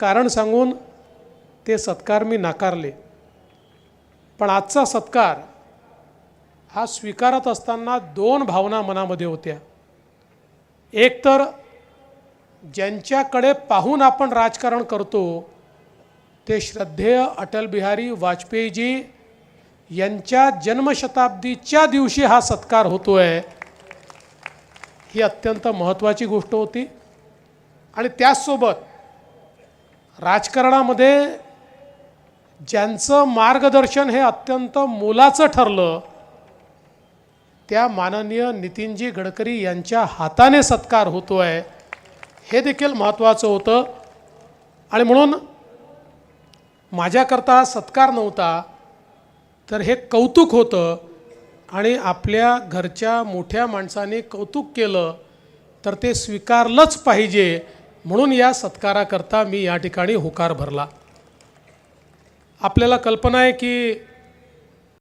कारण सांगून ते सत्कार मी नाकारले. पण आजचा सत्कार हा स्वीकारत असताना दोन भावना मनामध्ये होत्या. एक तर ज्यांच्याकडे पाहून आपण राजकारण करतो ते श्रद्धेय अटल बिहारी वाजपेयीजी यांच्या जन्मशताब्दीच्या दिवशी हा सत्कार होतो आहे ही अत्यंत महत्त्वाची गोष्ट होती. आणि त्याचसोबत राजकारणामध्ये ज्यांचं मार्गदर्शन हे अत्यंत मोलाचं ठरलं त्या माननीय नितीनजी गडकरी यांच्या हाताने सत्कार होतो आहे हे देखील महत्त्वाचं होतं. आणि म्हणून माझ्याकरता सत्कार नव्हता तर हे कौतुक होतं. आणि आपल्या घरच्या मोठ्या माणसाने कौतुक केलं तर ते स्वीकारलंच पाहिजे. म्हणून या सत्काराकरता मी या ठिकाणी होकार भरला. आपल्याला कल्पना आहे की